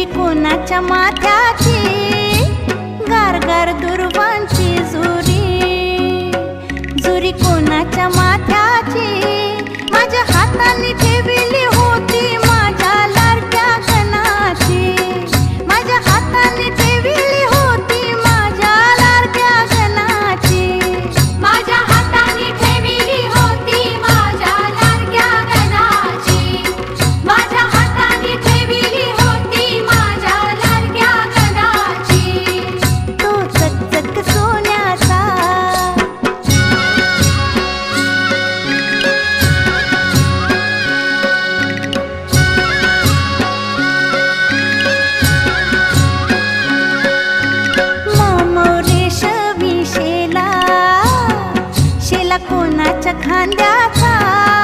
चुली कोणाच्या माथ्याची? गारगार दुर्वांची झुरी. जुरी कोणाच्या माथ्याची? कोणाच्या खांद्याचा?